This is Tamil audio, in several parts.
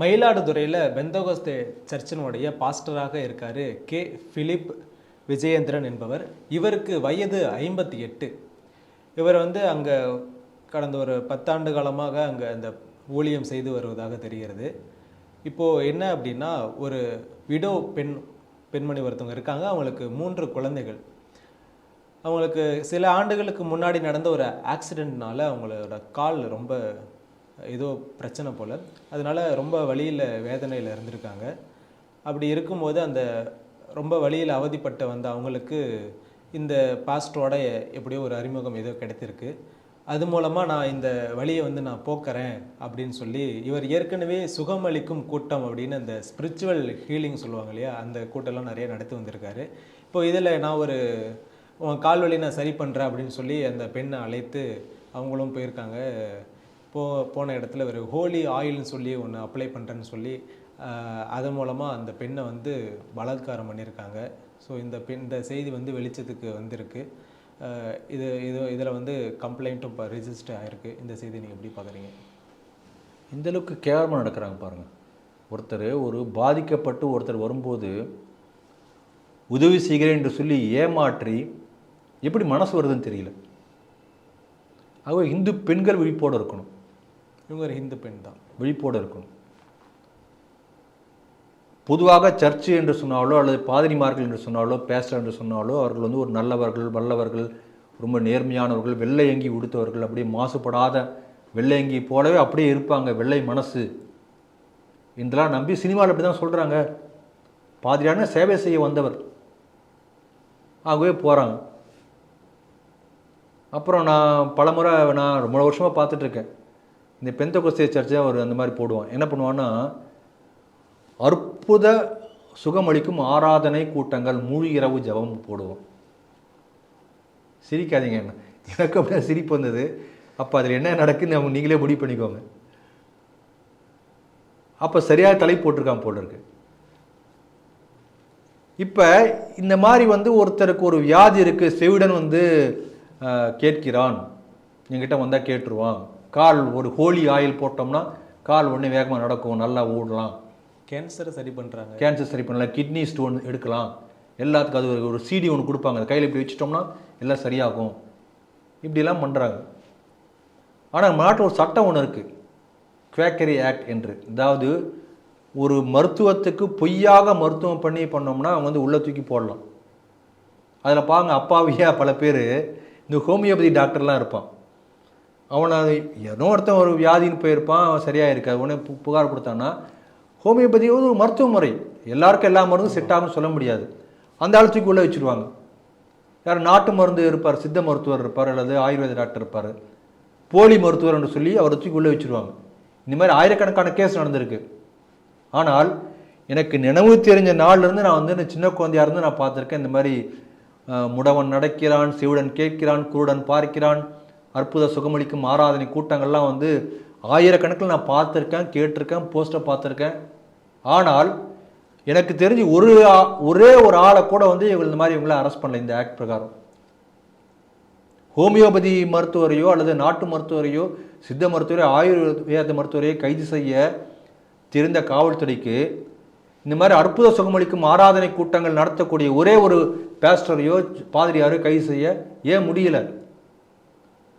மயிலாடுதுறையில் பெந்தகோஸ்தே சர்ச்சினுடைய பாஸ்டராக இருக்கார் கே ஃபிலிப் விஜயேந்திரன் என்பவர். இவருக்கு வயது ஐம்பத்தி எட்டு. இவர் வந்து அங்கே கடந்த ஒரு பத்தாண்டு காலமாக அங்கே அந்த ஊழியம் செய்து வருவதாக தெரிகிறது. இப்போது என்ன அப்படின்னா ஒரு விடோ பெண் பெண்மணி ஒருத்தவங்க இருக்காங்க. அவங்களுக்கு மூன்று குழந்தைகள். அவங்களுக்கு சில ஆண்டுகளுக்கு முன்னாடி நடந்த ஒரு ஆக்சிடெண்ட்னால அவங்களோட கால் ரொம்ப ஏதோ பிரச்சனை போல். அதனால் ரொம்ப வழியில் வேதனையில் இருந்திருக்காங்க. அப்படி இருக்கும்போது அந்த ரொம்ப வழியில் அவதிப்பட்ட வந்த அவங்களுக்கு இந்த பாஸ்டரோட எப்படியோ ஒரு அறிமுகம் ஏதோ கிடைத்திருக்கு. அது மூலமாக நான் இந்த வழியை வந்து நான் போக்குறேன் அப்படின்னு சொல்லி இவர் ஏற்கனவே சுகமளிக்கும் கூட்டம் அப்படின்னு அந்த ஸ்பிரிச்சுவல் ஹீலிங் சொல்லுவாங்க இல்லையா? அந்த கூட்டம்லாம் நிறைய நடத்தி வந்திருக்காரு. இப்போ இதில் நான் ஒரு உன் கால் வலி நான் சரி பண்ணுறேன் அப்படின்னு சொல்லி அந்த பெண்ணை அழைத்து அவங்களும் போயிருக்காங்க. போ போன இடத்துல ஒரு ஹோலி ஆயில்னு சொல்லி ஒன்று அப்ளை பண்ணுறேன்னு சொல்லி அதன் மூலமாக அந்த பெண்ணை வந்து பலாத்காரம் பண்ணியிருக்காங்க. ஸோ இந்த பெண் இந்த செய்தி வந்து வெளிச்சத்துக்கு வந்திருக்கு. இது இது இதில் வந்து கம்ப்ளைண்ட்டும் இப்போ ரிஜிஸ்டர் ஆகிருக்கு இந்த செய்தி நீங்கள் எப்படி பார்க்குறீங்க? இந்த அளவுக்கு கேவலமாக நடக்கிறாங்க பாருங்கள் ஒருத்தர் ஒரு பாதிக்கப்பட்டு ஒருத்தர் வரும்போது உதவி செய்கிறேன் என்று சொல்லி ஏமாற்றி எப்படி மனசு வருதுன்னு தெரியல. ஆகவே இந்து பெண்கள் விழிப்போடு இருக்கணும். இவங்க ஒரு ஹிந்து பெண் தான். விழிப்போடு இருக்கணும். பொதுவாக சர்ச்சு என்று சொன்னாலோ அல்லது பாதிரிமார்கள் என்று சொன்னாலோ பேஸ்டர் என்று சொன்னாலோ அவர்கள் வந்து ஒரு நல்லவர்கள் வல்லவர்கள் ரொம்ப நேர்மையானவர்கள் வெள்ளையங்கி உடுத்தவர்கள் அப்படியே மாசுபடாத வெள்ளையங்கி போலவே அப்படியே இருப்பாங்க வெள்ளை மனசு. இதெல்லாம் நம்பி சினிமாவில் அப்படி தான் சொல்கிறாங்க பாதிரியான சேவை செய்ய வந்தவர். ஆகவே போகிறாங்க அப்புறம் நான் பலமுறை நான் ரொம்ப வருஷமாக பார்த்துட்ருக்கேன் இந்த பெந்த குஸ்திய சர்ச்சை அவர் அந்த மாதிரி போடுவான். என்ன பண்ணுவான்னா அற்புத சுகமளிக்கும் ஆராதனை கூட்டங்கள் முழு இரவு ஜெபம் போடுவோம் சிரிக்காதீங்க என்ன. எனக்கு அப்படியே சிரிப்பு வந்தது. அப்போ அதில் என்ன நடக்குன்னு அவங்க நீங்களே முடிவு பண்ணிக்கோங்க. அப்போ சரியாக தலை போட்டிருக்கான் போல் இருக்கு. இப்போ இந்த மாதிரி வந்து ஒருத்தருக்கு ஒரு வியாதி இருக்குது செவிடன் வந்து கேட்கிறான். என்கிட்ட வந்தால் கேட்டுருவான். கால் ஒரு ஹோலி ஆயில் போட்டோம்னா கால் ஒன்று வேகமாக நடக்கும் நல்லா ஓடலாம் கேன்சரை சரி பண்ணுறாங்க கேன்சர் சரி பண்ணலாம் கிட்னி ஸ்டோன் எடுக்கலாம். எல்லாத்துக்கும் அது ஒரு- ஒரு சிடி ஒன்று கொடுப்பாங்க. அது கையில் இப்படி வச்சுட்டோம்னா எல்லாம் சரியாகும். இப்படிலாம் பண்ணுறாங்க ஆனால் நாட்டில் ஒரு சட்டம் ஒன்று இருக்குது குவேக்கரி ஆக்ட் என்று. அதாவது ஒரு மருத்துவத்துக்கு பொய்யாக மருத்துவம் பண்ணி பண்ணோம்னா அவங்க வந்து உள்ளே தூக்கி போடலாம். அதில் பாருங்க அப்பாவியா பல பேர் இந்த ஹோமியோபதி டாக்டர்லாம் இருப்பான். அவனை ஏதோ ஒருத்தன் ஒரு வியாதின்னு போயிருப்பான் அவன் சரியாக இருக்காது உடனே பு- புகார் கொடுத்தான்னா ஹோமியோபதி ஒரு மருத்துவ முறை எல்லாருக்கும் எல்லா மருந்தும் செட் ஆகும்னு சொல்ல முடியாது. அந்த ஆளுத்துக்கு உள்ளே வச்சுருவாங்க. யார் நாட்டு மருந்து இருப்பார் சித்த மருத்துவர் இருப்பார் அல்லது ஆயுர்வேத டாக்டர் இருப்பார். போலி மருத்துவர் என்று சொல்லி அவரை தூக்கி உள்ளே வச்சுருவாங்க. இந்த மாதிரி ஆயிரக்கணக்கான கேஸ் நடந்திருக்கு. ஆனால் எனக்கு நினைவு தெரிஞ்ச நாள்லேருந்து நான் வந்து இந்த சின்ன குழந்தையாக இருந்து நான் பார்த்துருக்கேன் இந்த மாதிரி முடவன் நடக்கிறான் சிவுடன் கேட்கிறான் குருடன் பார்க்கிறான் அற்புத சுகமளிக்கும் ஆராதனை கூட்டங்கள்லாம் வந்து ஆயிரக்கணக்கில் நான் பார்த்துருக்கேன் கேட்டிருக்கேன் போஸ்டர் பார்த்துருக்கேன். ஆனால் எனக்கு தெரிஞ்சு ஒரு ஆ- ஒரே ஒரு ஆளை கூட வந்து இவங்க இந்த மாதிரி இவங்கள அரெஸ்ட் பண்ணல இந்த ஆக்ட் பிரகாரம். ஹோமியோபதி மருத்துவரையோ அல்லது நாட்டு மருத்துவரையோ சித்த மருத்துவரையோ ஆயுர்வேத மருத்துவரையோ கைது செய்ய தெரிந்த காவல்துறைக்கு இந்த மாதிரி அற்புத சுகமளிக்கும் ஆராதனை கூட்டங்கள் நடத்தக்கூடிய ஒரே ஒரு பேஸ்டரையோ பாதிரியாரோ கைது செய்ய ஏன் முடியல?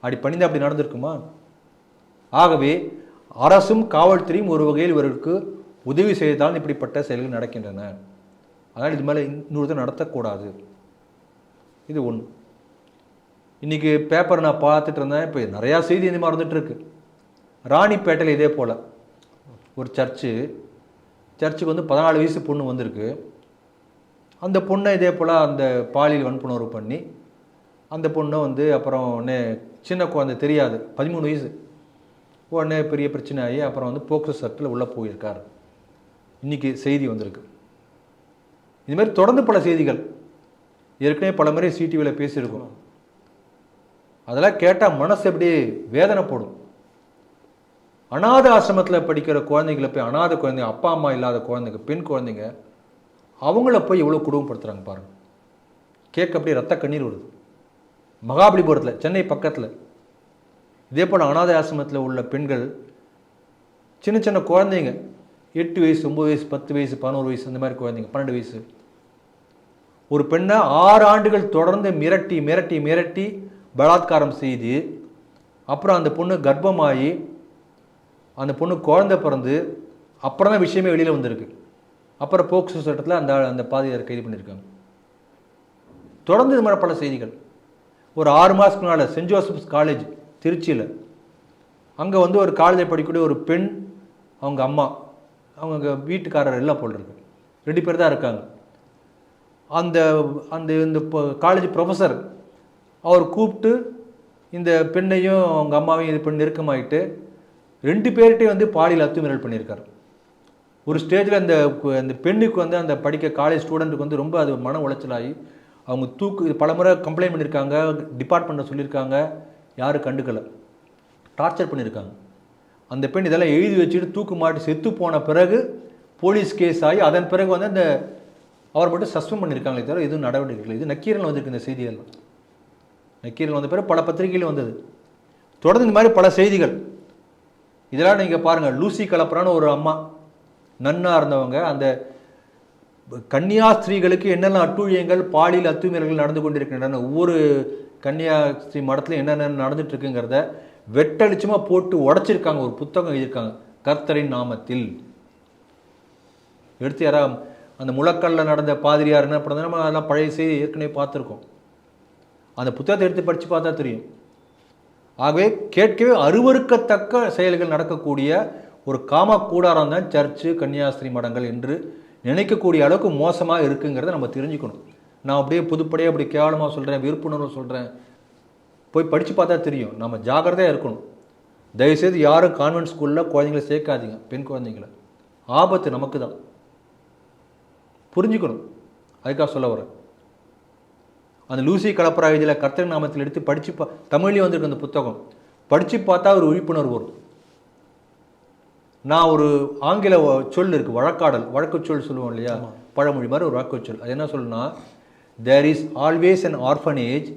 அப்படி பணிந்து அப்படி நடந்திருக்குமா? ஆகவே அரசும் காவல்துறையும் ஒரு வகையில் இவர்களுக்கு உதவி செய்தால் இப்படிப்பட்ட செயல்கள் நடக்கின்றன. அதனால் இது மேலே இன்னொருத்தர் நடத்தக்கூடாது. இது ஒன்று. இன்றைக்கி பேப்பர் நான் பார்த்துட்டு இருந்தேன் இப்போ நிறையா செய்தி இந்த மாதிரி வந்துட்டு ராணிப்பேட்டையில் இதே போல். ஒரு சர்ச்சு சர்ச்சுக்கு வந்து பதினாலு வயசு பொண்ணு வந்திருக்கு. அந்த பொண்ணை இதே போல் அந்த பாலியல் வன்புணர்வு பண்ணி அந்த பொண்ணை வந்து அப்புறம் உடனே சின்ன குழந்தை தெரியாது. பதிமூணு வயசு. உடனே பெரிய பிரச்சனை ஆகி அப்புறம் வந்து போக்சோ சட்டத்தில் உள்ளே போயிருக்கார். இன்றைக்கி செய்தி வந்திருக்கு. இது மாதிரி தொடர்ந்து பல செய்திகள். ஏற்கனவே பல முறை சிடிவியில் பேசியிருக்கோம். அதெல்லாம் கேட்டால் மனசு எப்படி வேதனைப்படும். அநாத ஆசிரமத்தில் படிக்கிற குழந்தைங்களை போய் அநாத குழந்தைங்க அப்பா அம்மா இல்லாத குழந்தைங்க பெண் குழந்தைங்க அவங்கள போய் எவ்வளோ குடும்பப்படுத்துகிறாங்க பாருங்கள் கேட்க அப்படியே ரத்த கண்ணீர் வருது. மகாபலிபுரத்தில் சென்னை பக்கத்தில். இதே போல் அனாதை ஆசிரமத்தில் உள்ள பெண்கள் சின்ன சின்ன குழந்தைங்க எட்டு வயசு ஒம்பது வயசு பத்து வயசு பதினோரு வயசு அந்த மாதிரி குழந்தைங்க பன்னெண்டு வயசு. ஒரு பெண்ணை ஆறு ஆண்டுகள் தொடர்ந்து மிரட்டி மிரட்டி மிரட்டி பலாத்காரம் செய்து அப்புறம் அந்த பொண்ணு கர்ப்பமாகி அந்த பொண்ணு குழந்தை பிறந்து அப்புறம் தான் விஷயமே வெளியில் வந்திருக்கு. அப்புறம் போக்சோ சட்டத்தில் அந்த அந்த பாதையார் கைது பண்ணியிருக்காங்க. தொடர்ந்து இது மாதிரி பல செய்திகள். ஒரு ஆறு மாதத்துக்கு முன்னால் சென்ட் ஜோசப்ஸ் காலேஜ் திருச்சியில். அங்கே வந்து ஒரு காலேஜில் படிக்கக்கூடிய ஒரு பெண் அவங்க அம்மா அவங்க வீட்டுக்காரர் எல்லாம் போல் இருக்கு. ரெண்டு பேர் தான் இருக்காங்க. அந்த அந்த இந்த காலேஜ் ப்ரொஃபஸர் அவர் கூப்பிட்டு இந்த பெண்ணையும் அவங்க அம்மாவையும் இது பண்ணி நெருக்கமாகிட்டு ரெண்டு பேர்கிட்டையும் வந்து பாலியல் அத்துமீறல் பண்ணியிருக்காரு. ஒரு ஸ்டேஜில் அந்த அந்த பெண்ணுக்கு வந்து அந்த படிக்க காலேஜ் ஸ்டூடெண்ட்டுக்கு வந்து ரொம்ப அது மன உளைச்சலாகி அவங்க தூக்கு இது பல முறை கம்ப்ளைண்ட் பண்ணியிருக்காங்க டிபார்ட்மெண்ட்டை சொல்லியிருக்காங்க யாரும் கண்டுக்கலை. டார்ச்சர் பண்ணியிருக்காங்க. அந்த பெண் இதெல்லாம் எழுதி வச்சுட்டு தூக்கு மாட்டி செத்து போன பிறகு போலீஸ் கேஸ் ஆகி அதன் பிறகு வந்து அந்த அவர் மட்டும் சஸ்பெண்ட் பண்ணியிருக்காங்களே தவிர எதுவும் நடவடிக்கை இல்லை. இது நக்கீரன் வந்திருக்கு இந்த செய்தியெல்லாம் நக்கீரன் வந்த பிறகு பல பத்திரிகையில் வந்தது. தொடர்ந்து இந்த மாதிரி பல செய்திகள். இதெல்லாம் நீங்கள் பாருங்கள் லூசி கலப்பரான ஒரு அம்மா நன்னாக இருந்தவங்க அந்த கன்னியாஸ்திரீகளுக்கு என்னென்ன அட்டூழியங்கள் பாலியல் அத்துமீறல்கள் நடந்து கொண்டிருக்கின்றன ஒவ்வொரு கன்னியாஸ்திரி மடத்தில் என்னென்ன நடந்துட்டு இருக்குங்கிறத வெட்டளிச்சமாக போட்டு உடைச்சிருக்காங்க ஒரு புத்தகம் எழுதியிருக்காங்க கர்த்தரின் நாமத்தில். எடுத்து யாரா அந்த முழக்கல்ல நடந்த பாதிரியார் என்ன பண்ணது நம்ம அதெல்லாம் பழைய செய்தி ஏற்கனவே பார்த்துருக்கோம். அந்த புத்தகத்தை எடுத்து படித்து பார்த்தா தெரியும். ஆகவே கேட்கவே அருவருக்கத்தக்க செயல்கள் நடக்கக்கூடிய ஒரு காம கூடாரம் தான் சர்ச்சு கன்னியாஸ்திரி மடங்கள் என்று நினைக்கக்கூடிய அளவுக்கு மோசமாக இருக்குங்கிறத நம்ம தெரிஞ்சுக்கணும். நான் அப்படியே புதுப்படியாக அப்படி கேவலமாக சொல்கிறேன் விருப்புணர்வு சொல்கிறேன் போய் படித்து பார்த்தா தெரியும். நம்ம ஜாக்கிரதையாக இருக்கணும். தயவுசெய்து யாரும் கான்வென்ட் ஸ்கூலில் குழந்தைங்களை சேர்க்காதீங்க பெண் குழந்தைங்கள. ஆபத்து நமக்கு தான் புரிஞ்சுக்கணும். அதுக்காக சொல்ல வரேன். அந்த லூசி கலப்பரா இதில் கர்த்தர் நாமத்தில் எடுத்து படித்து பா தமிழ்லேயும் வந்திருக்கு அந்த புத்தகம். படித்து பார்த்தா ஒரு விழிப்புணர்வு வரும். நான் ஒரு ஆங்கில சொல் இருக்குது வழக்காடல் வழக்குச் சொல் சொல்லுவோம் இல்லையா? பழமொழி மாதிரி ஒரு வழக்குச் சொல் அது என்ன சொல்லுன்னா there is always an orphanage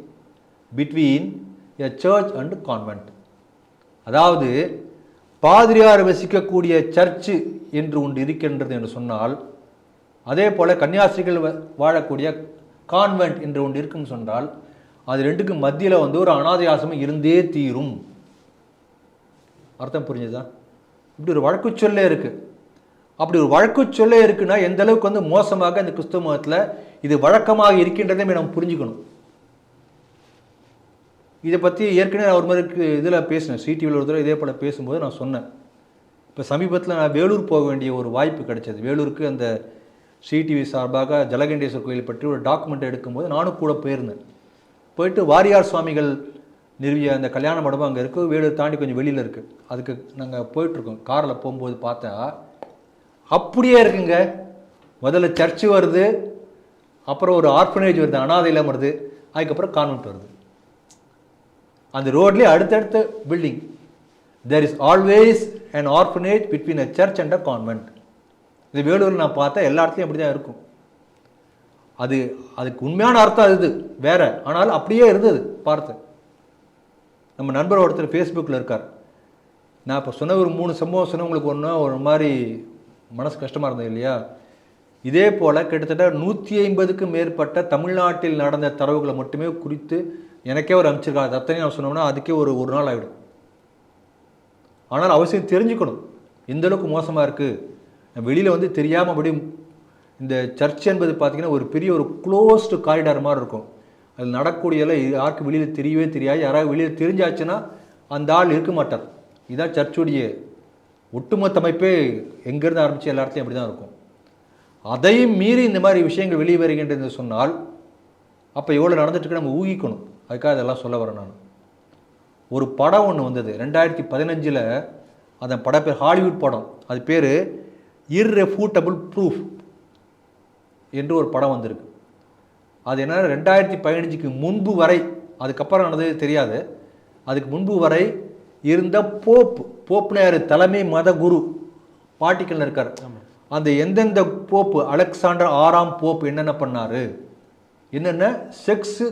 between a church and convent அதாவது பாதிரியார் வசிக்கக்கூடிய சர்ச்சு என்று ஒன்று இருக்கின்றது என்று சொன்னால் அதே போல் கன்னியாஸ்திரிகள் வ- வாழக்கூடிய கான்வென்ட் என்று ஒன்று இருக்குன்னு சொன்னால் அது ரெண்டுக்கும் மத்தியில் வந்து ஒரு அனாதை ஆசிரமம் இருந்தே தீரும். அர்த்தம் புரிஞ்சுதா? இப்படி ஒரு வழக்குச் சொல்லே இருக்குது அப்படி ஒரு வழக்கு சொல்லே இருக்குன்னா எந்த அளவுக்கு வந்து மோசமாக இந்த கிறிஸ்துவ மதத்தில் இது வழக்கமாக இருக்கின்றதை நம்ம புரிஞ்சுக்கணும். இதை பற்றி ஏற்கனவே நான் ஒரு மாதிரி இதில் பேசினேன். சிடிவியில் ஒரு தடவை இதே போல் பேசும்போது நான் சொன்னேன். இப்போ சமீபத்தில் நான் வேலூர் போக வேண்டிய ஒரு வாய்ப்பு கிடைச்சது. வேலூருக்கு அந்த சிடிவி சார்பாக ஜலகண்டேஸ்வர் கோயில் பற்றி ஒரு டாக்குமெண்ட் எடுக்கும்போது நானும் கூட போயிருந்தேன். போயிட்டு வாரியார் சுவாமிகள் நிறுவிய அந்த கல்யாண மண்டபம் அங்கே இருக்குது வேலூர் தாண்டி கொஞ்சம் வெளியில் இருக்குது அதுக்கு நாங்கள் போயிட்டுருக்கோம். காரில் போகும்போது பார்த்தா அப்படியே இருக்குங்க. முதல்ல சர்ச்சு வருது. அப்புறம் ஒரு ஆர்ஃபனேஜ் வருது. அனாதை இல்லம் வருது அதுக்கப்புறம் கான்வென்ட் வருது. அந்த ரோட்லேயே அடுத்தடுத்த building there is always and orphanage between a church and a convent இது வேலூரில் நான் பார்த்தா எல்லா இடத்துலையும் அப்படி தான் இருக்கும். அது அதுக்கு உண்மையான அர்த்தம் அது வேற. ஆனால் அப்படியே இருந்தது பார்த்து. நம்ம நண்பர் ஒருத்தர் ஃபேஸ்புக்கில் இருக்கார். நான் இப்போ சொன்ன ஒரு மூணு சம்பவம் சொன்னவங்களுக்கு ஒன்றா ஒரு மாதிரி மனசு கஷ்டமாக இருந்தது இல்லையா? இதே போல் கிட்டத்தட்ட நூற்றி ஐம்பதுக்கும் மேற்பட்ட தமிழ்நாட்டில் நடந்த தரவுகளை மட்டுமே குறித்து எனக்கே ஒரு அமைச்சிருக்காங்க அது அத்தனை நான் சொன்னோம்னா அதுக்கே ஒரு ஒரு நாள் ஆகிடும் ஆனால் அவசியம் தெரிஞ்சுக்கணும். எந்தளவுக்கு மோசமாக இருக்குது வெளியில் வந்து தெரியாமல் அப்படி இந்த சர்ச் என்பது பார்த்திங்கன்னா ஒரு பெரிய ஒரு க்ளோஸ்டு காரிடார் மாதிரி இருக்கும். அது நடக்கூடியதில் யாருக்கும் வெளியில் தெரியவே தெரியாது. யாராவது வெளியில் தெரிஞ்சாச்சுன்னா அந்த ஆள் இருக்க மாட்டார். இதான் சர்ச்சுடைய ஒட்டுமொத்த அமைப்பே எங்கேருந்து ஆரம்பித்து எல்லா இடத்துலையும் அப்படி தான் இருக்கும். அதையும் மீறி இந்த மாதிரி விஷயங்கள் வெளியே வருகின்றது சொன்னால் அப்போ எவ்வளோ நடந்துட்டுருக்கு நம்ம ஊகிக்கணும். அதுக்காக இதெல்லாம் சொல்ல வரேன் நான். ஒரு படம் ஒன்று வந்தது. ரெண்டாயிரத்தி பதினஞ்சில் அந்த பட பேர் ஹாலிவுட் படம். அது பேர் இர்ரெஃபூட்டபிள் ப்ரூஃப் என்று ஒரு படம் வந்திருக்கு. அது என்ன ரெண்டாயிரத்தி பதினஞ்சுக்கு முன்பு வரை அதுக்கப்புறம் நடந்தது தெரியாது. அதுக்கு முன்பு வரை இருந்த போப் போப்னா யாரு? தலைமை மத குரு பாட்டிக்கல் இருக்கார். அந்த எந்தெந்த போப்பு அலெக்சாண்டர் ஆறாம் போப் என்னென்ன பண்ணாரு? என்னென்ன செக்ஸு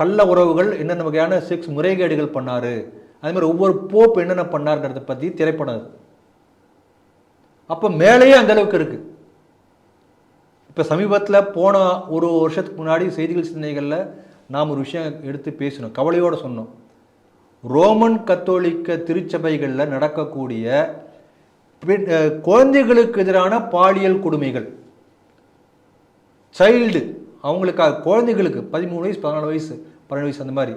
கள்ள உறவுகள் என்னென்ன வகையான செக்ஸ் முறைகேடுகள் பண்ணாரு? அதே மாதிரி ஒவ்வொரு போப் என்னென்ன பண்ணாருங்கிறத பற்றி திரைப்படம் அப்போ மேலேயே அந்த அளவுக்கு இருக்கு. இப்போ சமீபத்தில் போன ஒரு வருஷத்துக்கு முன்னாடி செய்திகள் சிந்தனைகளில் நாம் ஒரு விஷயம் எடுத்து பேசினோம் கவலையோடு சொன்னோம். ரோமன் கத்தோலிக்க திருச்சபைகளில் நடக்கக்கூடிய குழந்தைகளுக்கு எதிரான பாலியல் கொடுமைகள். சைல்டு அவங்களுக்காக குழந்தைகளுக்கு பதிமூணு வயசு பதினாலு வயசு பன்னெண்டு வயசு அந்த மாதிரி.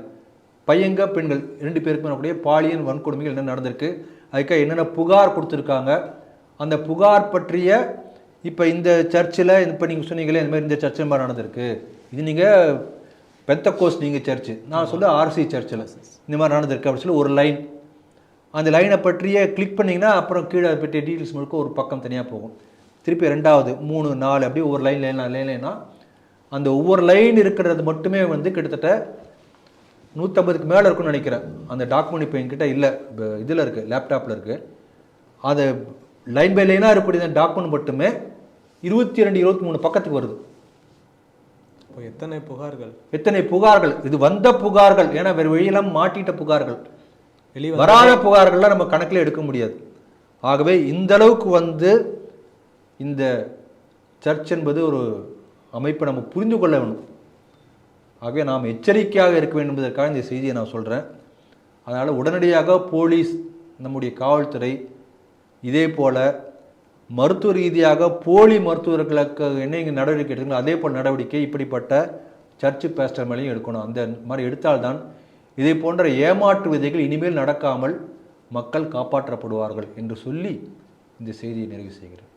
பையங்க பெண்கள் ரெண்டு பேருக்குமே நடக்கக்கூடிய பாலியல் வன்கொடுமைகள் என்ன நடந்திருக்கு அதுக்காக என்னென்ன புகார் கொடுத்துருக்காங்க அந்த புகார் பற்றிய இப்போ இந்த சர்ச்சில் இப்போ நீங்கள் சொன்னீங்களே இந்த மாதிரி இந்த சர்ச்சில் மாதிரி நடந்திருக்கு. இது நீங்கள் பெத்த கோஸ் நீங்கள் சர்ச்சு நான் சொல்ல ஆர்சி சர்ச்சில். இந்த மாதிரி நடந்திருக்கு அப்படின்னு சொல்லி ஒரு லைன் அந்த லைனை பற்றிய கிளிக் பண்ணிங்கன்னா அப்புறம் கீழே அதை பற்றிய டீட்டெயில்ஸ் முழுக்க ஒரு பக்கம் தனியாக போகும். திருப்பி ரெண்டாவது மூணு நாலு அப்படியே ஒரு லைன் லைன் லைன் லைனா அந்த ஒவ்வொரு லைன் இருக்கிறது மட்டுமே வந்து கிட்டத்தட்ட நூற்றம்பதுக்கு மேலே இருக்கும்னு நினைக்கிறேன். அந்த டாக்குமெண்ட் இப்போ என்கிட்ட இல்லை. இதில் இருக்குது லேப்டாப்பில் இருக்குது அது லைன் பை லைனாக இருக்கக்கூடிய அந்த டாக்குமெண்ட் மட்டுமே இருபத்தி ரெண்டு இருபத்தி மூணு பக்கத்துக்கு வருது. இப்போ எத்தனை புகார்கள்? எத்தனை புகார்கள்? இது வந்த புகார்கள். ஏன்னா வேறு வழியெல்லாம் மாட்டிட்ட புகார்கள். வெளியே வராத புகார்கள்லாம் நம்ம கணக்கில் எடுக்க முடியாது. ஆகவே இந்த அளவுக்கு வந்து இந்த சர்ச் என்பது ஒரு அமைப்பை நம்ம புரிந்து கொள்ள வேணும். ஆகவே நாம் எச்சரிக்கையாக இருக்க வேண்டும் என்பதற்காக இந்த செய்தியை நான் சொல்கிறேன் அதனால் உடனடியாக போலீஸ் நம்முடைய காவல்துறை இதே போல் மருத்துவ ரீதியாக போலி மருத்துவர்களுக்கு என்ன இங்கே நடவடிக்கை எடுக்கணும் அதே போல் நடவடிக்கை இப்படிப்பட்ட சர்ச்சு பேஸ்டர் மேலேயும் எடுக்கணும். அந்த மாதிரி எடுத்தால்தான் இதை போன்ற ஏமாற்று விதைகள் இனிமேல் நடக்காமல் மக்கள் காப்பாற்றப்படுவார்கள் என்று சொல்லி இந்த செய்தியை நிறைவு செய்கிறேன்.